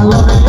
દેખાય ને આ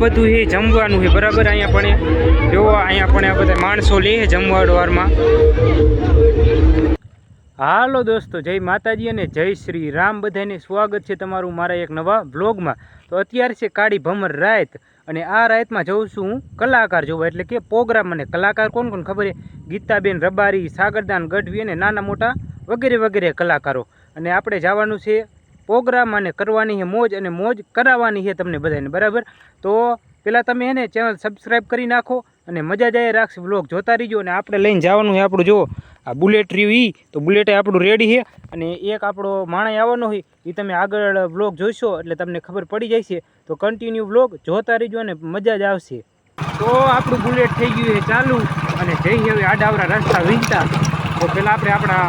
બધું એ જમવાનું છે બરાબર અહીંયા પણ જો અહીંયા પણ આ બધા માણસો લે જમવાડવારમાં હાલો દોસ્તો, જય માતાજી અને જય શ્રી રામ. બધાને સ્વાગત છે તમારું મારા એક નવા વ્લોગમાં. તો અત્યારે છે કાળી ભમર રાત અને આ રાતમાં જઉં છું હું કલાકાર જોવા, એટલે કે પ્રોગ્રામ અને કલાકાર કોણ કોણ ખબર છે? ગીતાબેન, રબારી, સાગરદાન, ગઢવી અને નાના મોટા વગેરે વગેરે કલાકારો. અને આપણે જવાનું છે પ્રોગ્રામ અને કરવાની છે, મોજ અને મોજ કરાવવાની છે તમને બધાને, બરાબર? તો પહેલાં તમે એને ચેનલ સબસ્ક્રાઈબ કરી નાખો અને મજા જાય રાખશે વ્લોગ જોતા રહીજો અને આપણે લઈને જવાનું છે આપણું, જો, આ બુલેટ રહ્યું એ તો બુલેટ આપણું રેડી છે અને એક આપણો માણસ આવવાનો હોય એ તમે આગળ વ્લોગ જોશો એટલે તમને ખબર પડી જાય છે તો કન્ટિન્યુ વ્લોગ જોતા રહીજો અને મજા જ આવશે. તો આપણું બુલેટ થઈ ગયું છે ચાલુ અને જઈ હવે આડાવરા રસ્તા વીંચતા. તો પહેલાં આપણે આપણા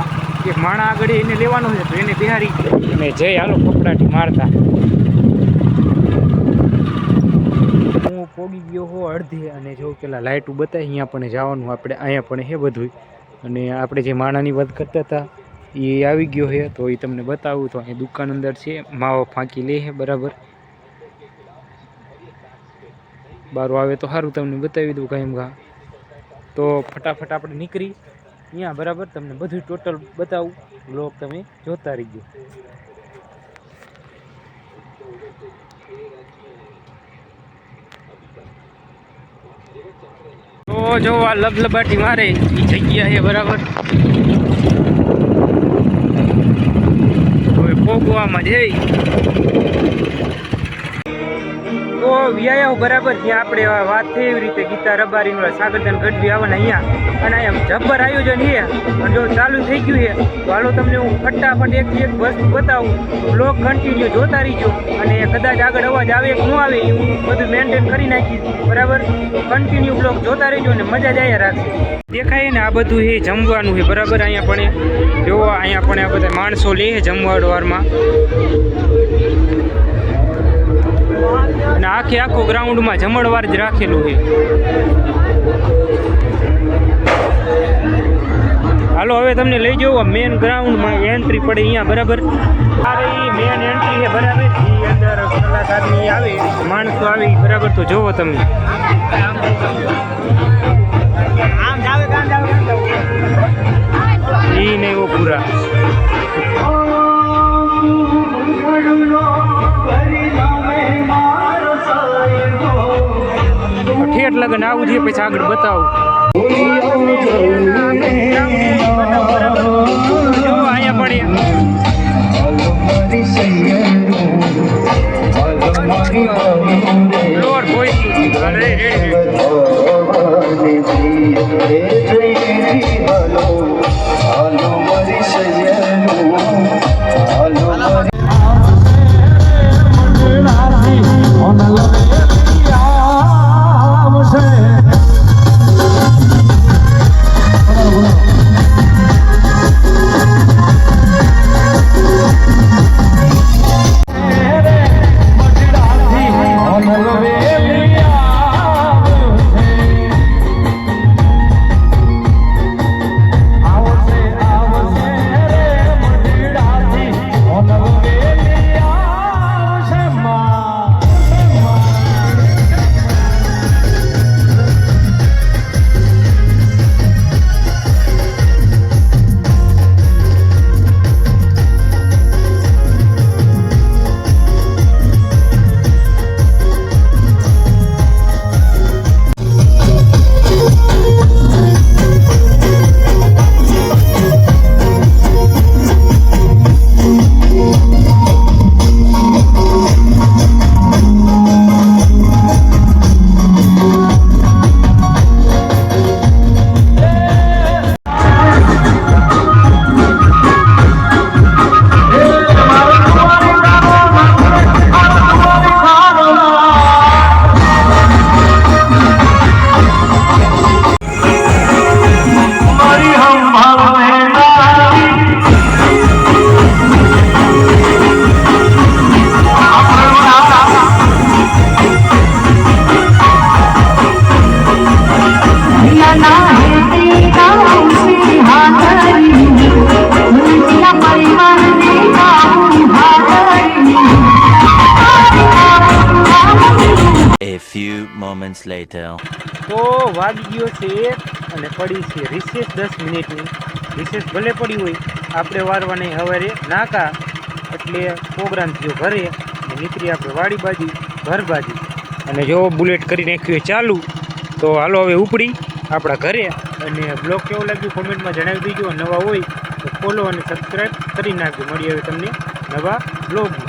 એક માણા આગળ એને લેવાનો છે, તો એને બિહારી. અને જઈ હાલો કપડાથી મારતા. હું પોગી ગયો હો અડધી અને જો પેલા લાઇટું બતાવી અહીંયા પણ જવાનું આપણે, અહીંયા પણ હે બધું અને આપણે જે માણાની વાત કરતા હતા, એ આવી ગયો છે તો એ તમને બતાવું. તો અહીં દુકાન અંદર છે, માવો ફાંકી લે હે, બરાબર. બારો આવે તો સારું તમને બતાવી દઉં કાંઈ ઘા તો ફટાફટ આપણે નીકળી. અહીંયા બરાબર તમને બધું ટોટલ બતાવું. બ્લોગ તમે જોતા રહીજો. તો જો આ લબલબાટી મારે. એ જગ્યા છે બરાબર. હવે પોગવામાં જઈ. તો વ્યાયા બરાબર જ્યાં આપણે વાત થઈ એવી રીતે ગીતા રબારીનું સાગરદાન ગઢવી આવવાના અહીંયા. અને અહીંયા જબ્બર આયોજન છે. જો ચાલુ થઈ ગયું છે, તો હાલો તમને હું ફટાફટ એક એક વસ્તુ બતાવું. બ્લોગ કન્ટિન્યુ જોતા રહીજો. અને કદાચ આગળ અવાજ આવે કે આવે એ હું બધું મેન્ટેન કરી નાખીશ. બરાબર? કન્ટિન્યુ બ્લોગ જોતા રહીજો અને મજા જ આવ્યા રાખશે. દેખાય ને આ બધું એ જમવાનું છે. બરાબર? અહીંયા પણ જોવા અહીંયા પણ આ બધા માણસો લે જમવાડવારમાં અને આખે આખું ગ્રાઉન્ડમાં જમણવાર જ રાખેલું છે હાલો હવે તમને લઈ જવું મેન ગ્રાઉન્ડમાં એન્ટ્રી પડે અહીંયા બરાબર આ મેન એન્ટ્રી છે બરાબર અંદર કલાકારની આવે માણસો આવે બરાબર તો જોવો તમે ઈ ને એવો પૂરા ઠેઠ લગન આવું છે પછી આગળ બતાવું જો અહીંયા પણ લોડ કોઈ અરે moments later. તો વાગી ગયો છે એક અને પડી છે. રિસેસ દસ મિનિટની. રિસેસ ભલે પડી હોય, આપણે વારવાની હવારે નાકા એટલે પ્રોગ્રામ થયો ઘરે. નીકળી આપણે વાડી બાજુ, ઘર બાજુ. અને જો બુલેટ કરી નાખ્યું હોય ચાલુ, તો હાલો હવે ઉપડી આપણા ઘરે. અને બ્લોગ કેવું લાગ્યું કોમેન્ટમાં જણાવી દીજો. નવા હોય, તો ફોલો અને સબસ્ક્રાઈબ કરી નાખજો. મળીએ હવે તમને નવા બ્લોગમાં.